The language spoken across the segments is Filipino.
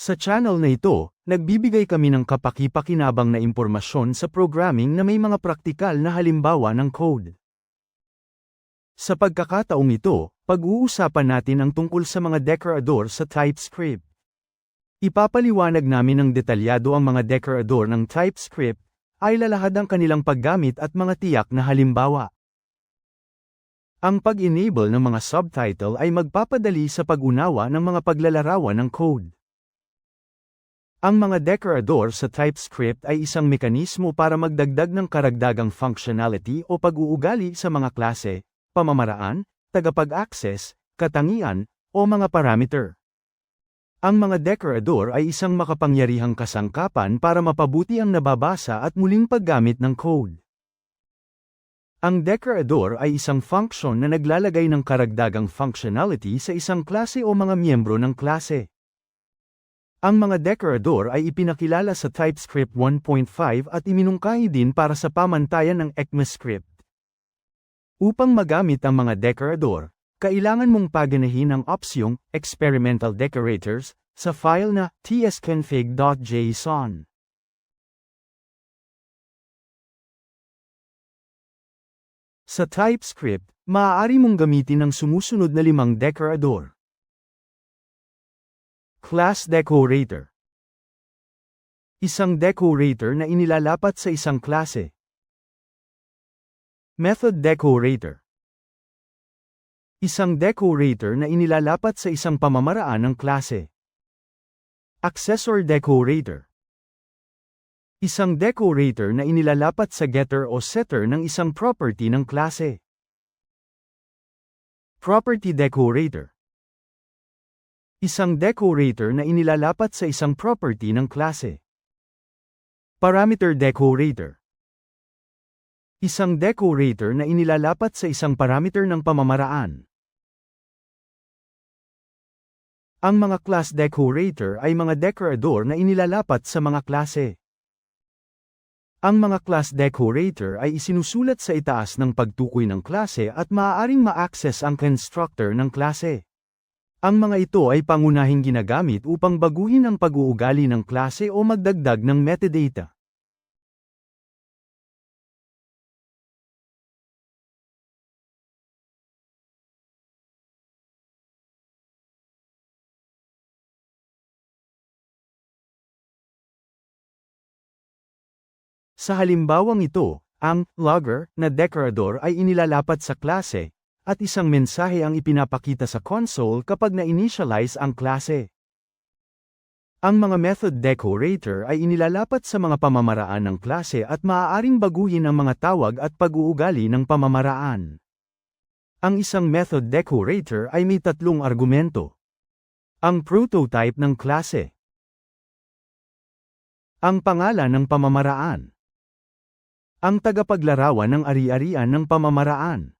Sa channel na ito, nagbibigay kami ng kapaki-pakinabang na impormasyon sa programming na may mga praktikal na halimbawa ng code. Sa pagkakataong ito, pag-uusapan natin ang tungkol sa mga decorador sa TypeScript. Ipapaliwanag namin ng detalyado ang mga decorador ng TypeScript, ay lalahad ang kanilang paggamit at mga tiyak na halimbawa. Ang pag-enable ng mga subtitle ay magpapadali sa pag-unawa ng mga paglalarawan ng code. Ang mga decorador sa TypeScript ay isang mekanismo para magdagdag ng karagdagang functionality o pag-uugali sa mga klase, pamamaraan, tagapag-access, katangian, o mga parameter. Ang mga decorador ay isang makapangyarihang kasangkapan para mapabuti ang nababasa at muling paggamit ng code. Ang decorador ay isang function na naglalagay ng karagdagang functionality sa isang klase o mga miyembro ng klase. Ang mga decorador ay ipinakilala sa TypeScript 1.5 at iminungkahi din para sa pamantayan ng ECMAScript. Upang magamit ang mga decorador, kailangan mong paganahin ang opsyong Experimental Decorators sa file na tsconfig.json. Sa TypeScript, maaari mong gamitin ang sumusunod na limang decorador. Class Decorator Isang decorator na inilalapat sa isang klase. Method Decorator Isang decorator na inilalapat sa isang pamamaraan ng klase. Accessor Decorator Isang decorator na inilalapat sa getter o setter ng isang property ng klase. Property Decorator Isang decorator na inilalapat sa isang property ng klase. Parameter Decorator Isang decorator na inilalapat sa isang parameter ng pamamaraan. Ang mga class decorator ay mga decorador na inilalapat sa mga klase. Ang mga class decorator ay isinusulat sa itaas ng pagtukoy ng klase at maaaring ma-access ang constructor ng klase. Ang mga ito ay pangunahing ginagamit upang baguhin ang pag-uugali ng klase o magdagdag ng metadata. Sa halimbawang ito, ang logger na decorador ay inilalapat sa klase, at isang mensahe ang ipinapakita sa console kapag na-initialize ang klase. Ang mga method decorator ay inilalapat sa mga pamamaraan ng klase at maaaring baguhin ang mga tawag at pag-uugali ng pamamaraan. Ang isang method decorator ay may tatlong argumento. Ang prototype ng klase. Ang pangalan ng pamamaraan. Ang tagapaglarawan ng ari-arian ng pamamaraan.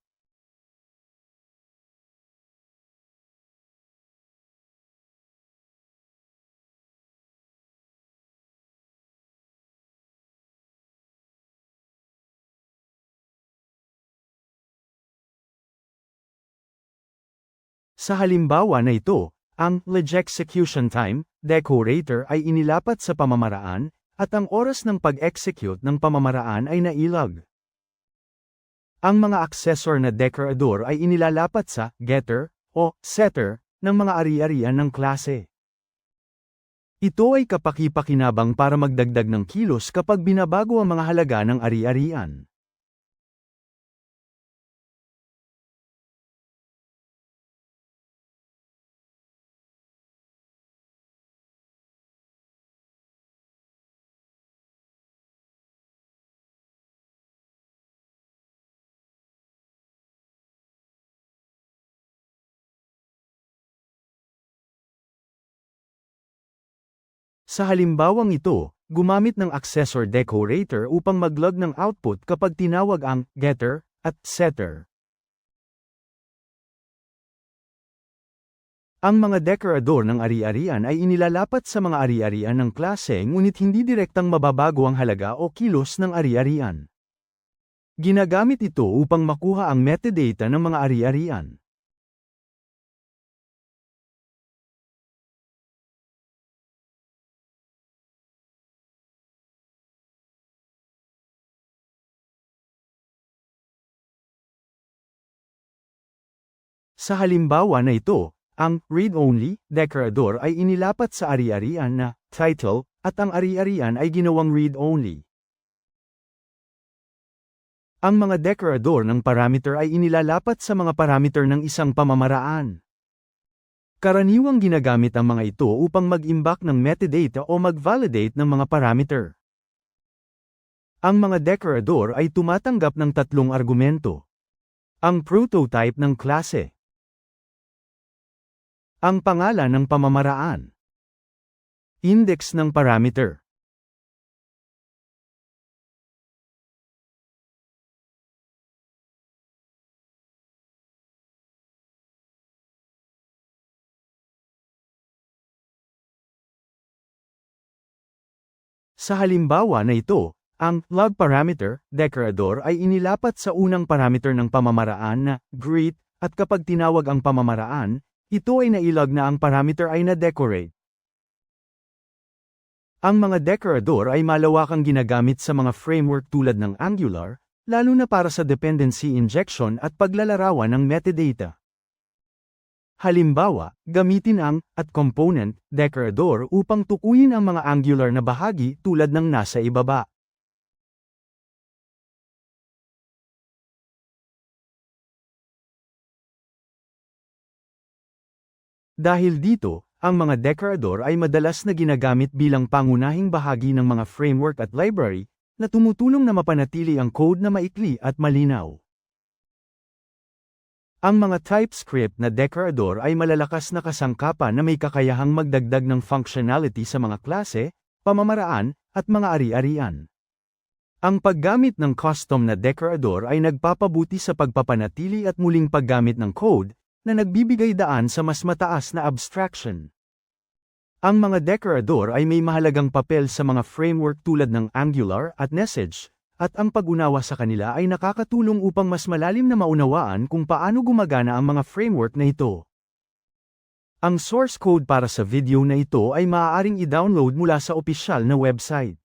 Sa halimbawa na ito, ang execution time, decorator ay inilapat sa pamamaraan, at ang oras ng pag-execute ng pamamaraan ay nailog. Ang mga accessor na decorador ay inilalapat sa getter o setter ng mga ari-arian ng klase. Ito ay kapaki-pakinabang para magdagdag ng kilos kapag binabago ang mga halaga ng ari-arian. Sa halimbawang ito, gumamit ng accessor decorator upang maglog ng output kapag tinawag ang getter at setter. Ang mga decorador ng ari-arian ay inilalapat sa mga ari-arian ng klase ngunit hindi direktang mababago ang halaga o kilos ng ari-arian. Ginagamit ito upang makuha ang metadata ng mga ari-arian. Sa halimbawa na ito, ang read-only decorador ay inilapat sa ari-arian na title at ang ari-arian ay ginawang read-only. Ang mga decorador ng parameter ay inilalapat sa mga parameter ng isang pamamaraan. Karaniwang ginagamit ang mga ito upang mag-imbak ng metadata o mag-validate ng mga parameter. Ang mga decorador ay tumatanggap ng tatlong argumento. Ang prototype ng klase. Ang pangalan ng pamamaraan. Index ng parameter. Sa halimbawa na ito, ang log parameter, decorador ay inilapat sa unang parameter ng pamamaraan na greet, at kapag tinawag ang pamamaraan, ito ay nailog na ang parameter ay na-decorate. Ang mga decorador ay malawakang ginagamit sa mga framework tulad ng Angular, lalo na para sa dependency injection at paglalarawan ng metadata. Halimbawa, gamitin ang at component decorador upang tukuyin ang mga angular na bahagi tulad ng nasa ibaba. Dahil dito, ang mga decorador ay madalas na ginagamit bilang pangunahing bahagi ng mga framework at library na tumutulong na mapanatili ang code na maikli at malinaw. Ang mga TypeScript na decorador ay malalakas na kasangkapan na may kakayahang magdagdag ng functionality sa mga klase, pamamaraan, at mga ari-arian. Ang paggamit ng custom na decorador ay nagpapabuti sa pagpapanatili at muling paggamit ng code, na nagbibigay daan sa mas mataas na abstraction. Ang mga decorador ay may mahalagang papel sa mga framework tulad ng Angular at Message, at ang pag-unawa sa kanila ay nakakatulong upang mas malalim na maunawaan kung paano gumagana ang mga framework na ito. Ang source code para sa video na ito ay maaaring i-download mula sa opisyal na website.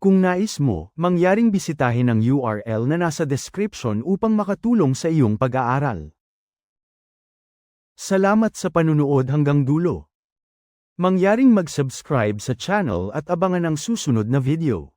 Kung nais mo, mangyaring bisitahin ang URL na nasa description upang makatulong sa iyong pag-aaral. Salamat sa panunood hanggang dulo. Mangyaring mag-subscribe sa channel at abangan ang susunod na video.